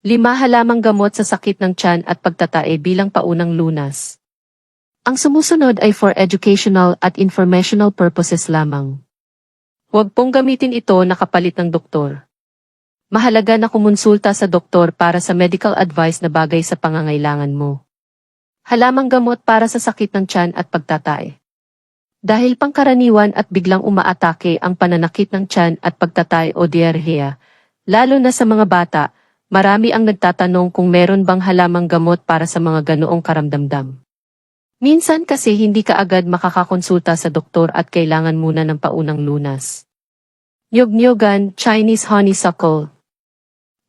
Lima halamang gamot sa sakit ng tiyan at pagtatae bilang paunang lunas. Ang sumusunod ay for educational at informational purposes lamang. Huwag pong gamitin ito na kapalit ng doktor. Mahalaga na kumonsulta sa doktor para sa medical advice na bagay sa pangangailangan mo. Halamang gamot para sa sakit ng tiyan at pagtatae. Dahil pangkaraniwan at biglang umaatake ang pananakit ng tiyan at pagtatay o diarrhea, lalo na sa mga bata, marami ang nagtatanong kung meron bang halamang gamot para sa mga ganoong karamdamdam. Minsan kasi hindi ka agad makakakonsulta sa doktor at kailangan muna ng paunang lunas. Nyog-nyogan, Chinese honeysuckle.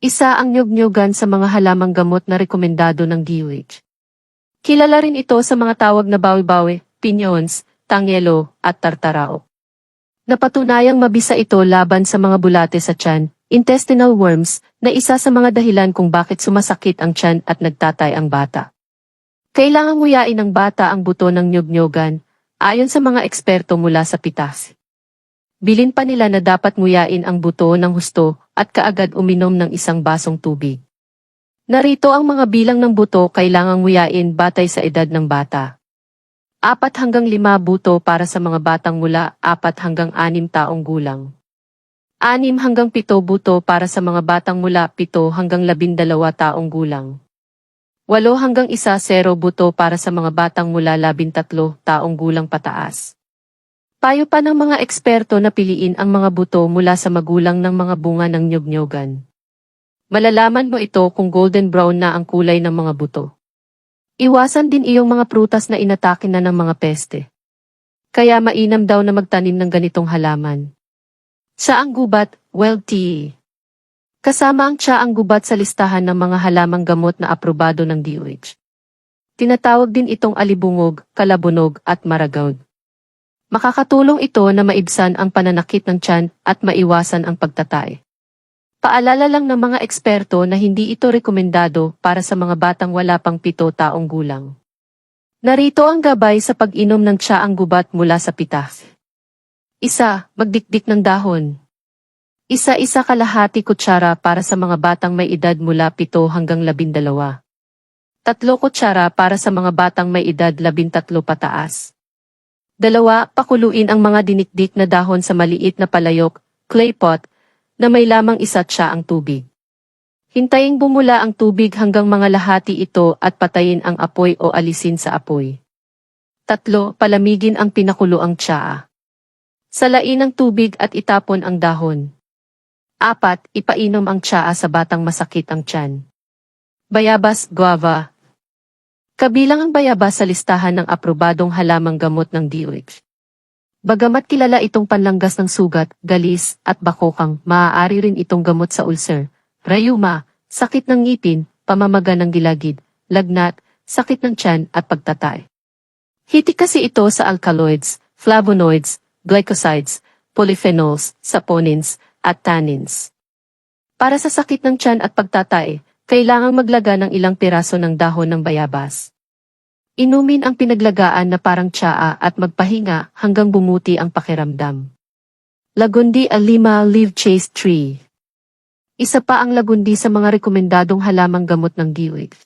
Isa ang nyog-nyogan sa mga halamang gamot na rekomendado ng DOH. Kilala rin ito sa mga tawag na bawi-bawi, pinyons, tangelo, at tartarao. Napatunayang mabisa ito laban sa mga bulate sa tiyan, intestinal worms, na isa sa mga dahilan kung bakit sumasakit ang tiyan at nagtatay ang bata. Kailangang nguyain ng bata ang buto ng nyog-nyogan, ayon sa mga eksperto mula sa pitas. Bilin pa nila na dapat nguyain ang buto ng husto at kaagad uminom ng isang basong tubig. Narito ang mga bilang ng buto kailangang nguyain batay sa edad ng bata. Apat hanggang lima buto para sa mga batang mula apat hanggang anim taong gulang. Anim hanggang pito buto para sa mga batang mula pito hanggang labindalawa taong gulang. Walo hanggang isa zero buto para sa mga batang mula labintatlo taong gulang pataas. Payo pa ng mga eksperto na piliin ang mga buto mula sa magulang ng mga bunga ng nyog-nyogan. Malalaman mo ito kung golden brown na ang kulay ng mga buto. Iwasan din iyong mga prutas na inatake na ng mga peste. Kaya mainam daw na magtanim ng ganitong halaman. Ang gubat, wild tea. Kasama ang ang gubat sa listahan ng mga halamang gamot na aprobado ng DOH. Tinatawag din itong alibungog, kalabunog at maragawd. Makakatulong ito na maibsan ang pananakit ng tiyan at maiwasan ang pagtatay. Paalala lang ng mga eksperto na hindi ito rekomendado para sa mga batang wala pang pito taong gulang. Narito ang gabay sa pag-inom ng tsaang gubat mula sa pitas. Isa, magdikdik ng dahon. Isa-isa kalahati kutsara para sa mga batang may edad mula pito hanggang labindalawa. Tatlo kutsara para sa mga batang may edad labintatlo pataas. Dalawa, pakuluin ang mga dinikdik na dahon sa maliit na palayok, clay pot, na may lamang isa't siya ang tubig. Hintayin bumula ang tubig hanggang mga lahati ito at patayin ang apoy o alisin sa apoy. Tatlo, palamigin ang pinakuloang tsaa. Salain ang tubig at itapon ang dahon. Apat, ipainom ang tsaa sa batang masakit ang tiyan. Bayabas, guava, Kabilang ang bayabas sa listahan ng aprobadong halamang gamot ng DOH. Bagamat kilala itong panlanggas ng sugat, galis, at bakokang, maaari rin itong gamot sa ulcer, rayuma, sakit ng ngipin, pamamaga ng gilagid, lagnat, sakit ng tiyan at pagtatay. Hitik kasi ito sa alkaloids, flavonoids, glycosides, polyphenols, saponins, at tannins. Para sa sakit ng tiyan at pagtatay, kailangang maglaga ng ilang piraso ng dahon ng bayabas. Inumin ang pinaglagaan na parang tsaa at magpahinga hanggang bumuti ang pakiramdam. Lagundi Alima Leaf Chase Tree Isa pa ang lagundi sa mga rekomendadong halamang gamot ng DOH.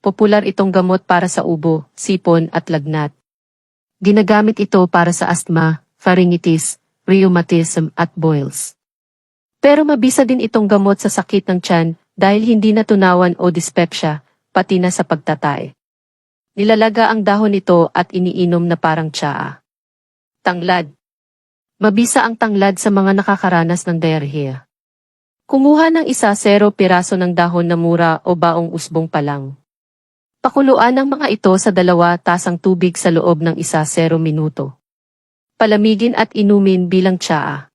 Popular itong gamot para sa ubo, sipon at lagnat. Ginagamit ito para sa asthma, pharyngitis, rheumatism at boils. Pero mabisa din itong gamot sa sakit ng tiyan dahil hindi natunawan o dyspepsia, pati na sa pagtatay. Nilalaga ang dahon nito at iniinom na parang tsaa. Tanglad. Mabisa ang tanglad sa mga nakakaranas ng diarrhea. Kumuha ng isa zero piraso ng dahon na mura o baong usbong pa lang. Pakuluan ang mga ito sa dalawa tasang tubig sa loob ng isa zero minuto. Palamigin at inumin bilang tsaa.